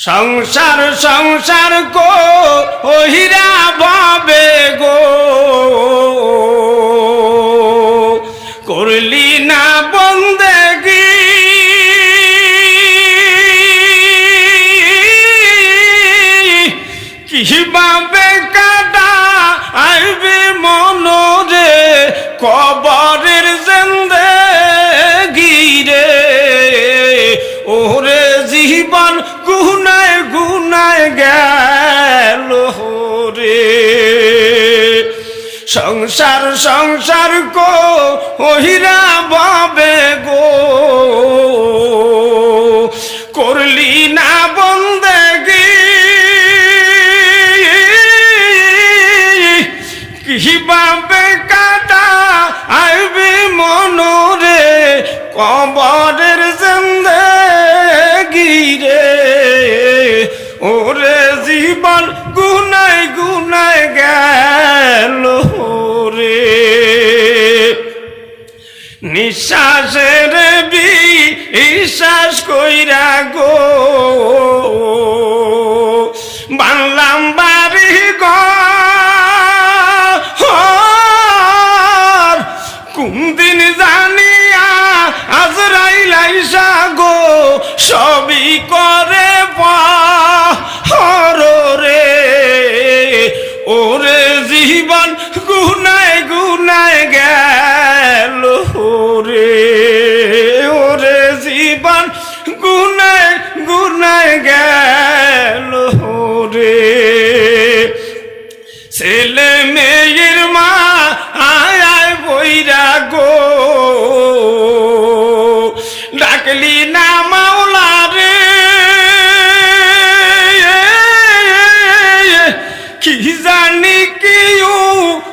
সংসার সংসার কো ওহিরা বাবে গো। করলি না বন্দেগি। কীভাবে কাটা আইবে মনরে? কবরের জীবন গুনায় গুনায় গেল রে। সংসার সংসার কো ওহিরা বাবে গো। করলি না বন্দেগি। কীভাবে কাটা আইবি মনরে? কবরের জন্দে নিঃশ্বাসের বি বিশ্বাস কইরা গো। বাংলাম বাড়ি ঘর কোন দিন জানিয়া আজরাইল আইসা গো। সবই করে ছেলে মেয়ের মা আয় বইরা গো। ডাকলি না মাওলা রে। কি জানি কি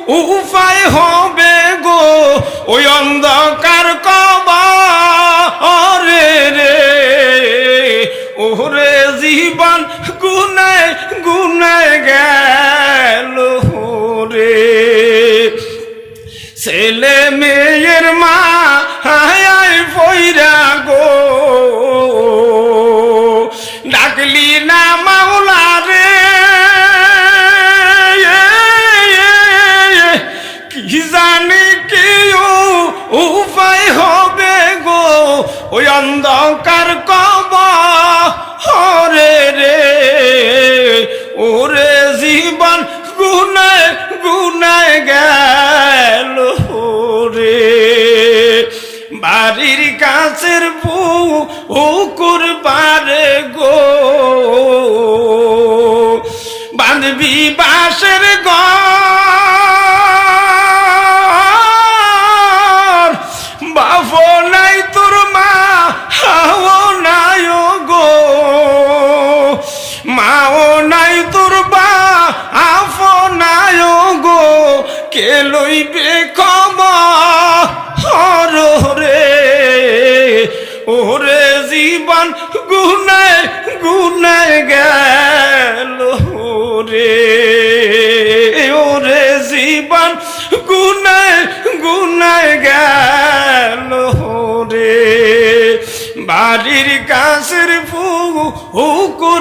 উপায় হবে গো। ওই অন্ধকার কবরে রে। ওরে জীবন গুনায় গুনায় গেল ছেলে মেয়ের মা, হায় ফইরা গো। ডাকলি না মাওলা রে। কি জানি কি উপায় হবে গো, ওই অন্ধকার কব হরে রে, ওরে জীবন গুনায় গুনায় গেল। বাড়ির কাছের পুকুর পারে গো। বাঁধবি ঘর। বাবো নাই তোর মা, হাও নাই গো। মাও নাই তোর বা, আফো নাই গো। কে লইবে খবর? জীবন গুনায় গুনায় গেল রে। ওরে জীবন গুনায় গুনায় গেল রে। বাড়ির কাছের ফু পারে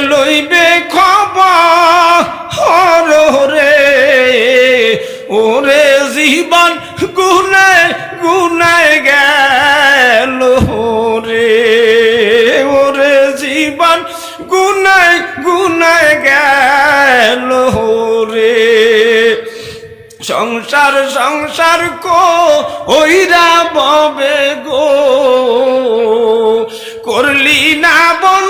লইবে খবর রে ওরে জীবন গুনায় গুনায় গেল রে ওরে জীবন গুনায় গুনায় গেল রে সংসার সংসার কো ওইরা ববে গো, করলি না বন্দেগি